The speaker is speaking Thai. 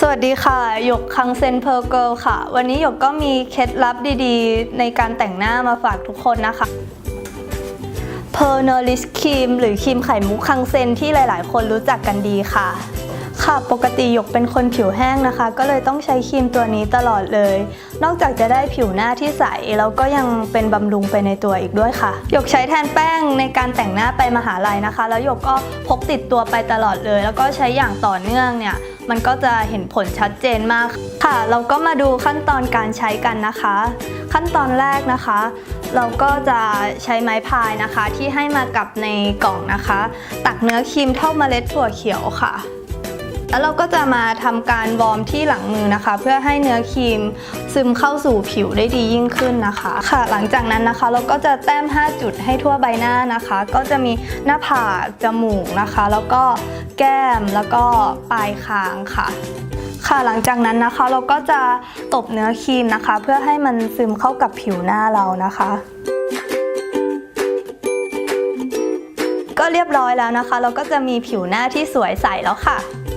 สวัสดีค่ะ หยกคังเซนเพอร์เกิลค่ะ วันนี้หยกก็มีเคล็ดลับดีๆ ในการแต่งหน้ามาฝากทุกคนนะคะเพอร์เนลิสครีมหรือครีมไข่มุกคังเซนที่หลายๆ คนรู้จักกันดีค่ะ ค่ะปกติหยกเป็นคนผิวแห้งนะคะ ก็เลยต้องใช้ครีมตัวนี้ตลอดเลย นอกจากจะได้ผิวหน้าที่ใส แล้วก็ยังเป็นบำรุงไปในตัวอีกด้วยค่ะ หยกใช้แทนแป้งในการแต่งหน้าไปมหาลัยนะคะ แล้วหยกก็พกติดตัวไปตลอดเลย แล้วก็ใช้อย่างต่อเนื่องเนี่ย มันก็จะเห็นผลชัดเจนมากค่ะ เราก็มาดูขั้นตอนการใช้กันนะคะ ขั้นตอนแรกนะคะ เราก็จะใช้ไม้พายนะคะ ที่ให้มากับในกล่องนะคะ ตักเนื้อครีมเท่าเมล็ดถั่วเขียวค่ะ แล้วเราก็จะมาทำการวอร์มที่หลังมือนะคะ เพื่อให้เนื้อครีมซึมเข้าสู่ผิวได้ดียิ่งขึ้นนะคะ ค่ะ หลังจากนั้นนะคะ เราก็จะแต้ม 5 จุดให้ทั่วใบหน้านะคะ ก็จะมีหน้าผากจมูกนะคะ แล้วก็แก้มแล้วก็ปลายคางค่ะค่ะหลังจากนั้นนะคะเราก็จะตบเนื้อครีมนะคะ เพื่อให้มันซึมเข้ากับผิวหน้าเรานะคะ ก็เรียบร้อยแล้วนะคะ เราก็จะมีผิวหน้าที่สวยใสแล้วค่ะ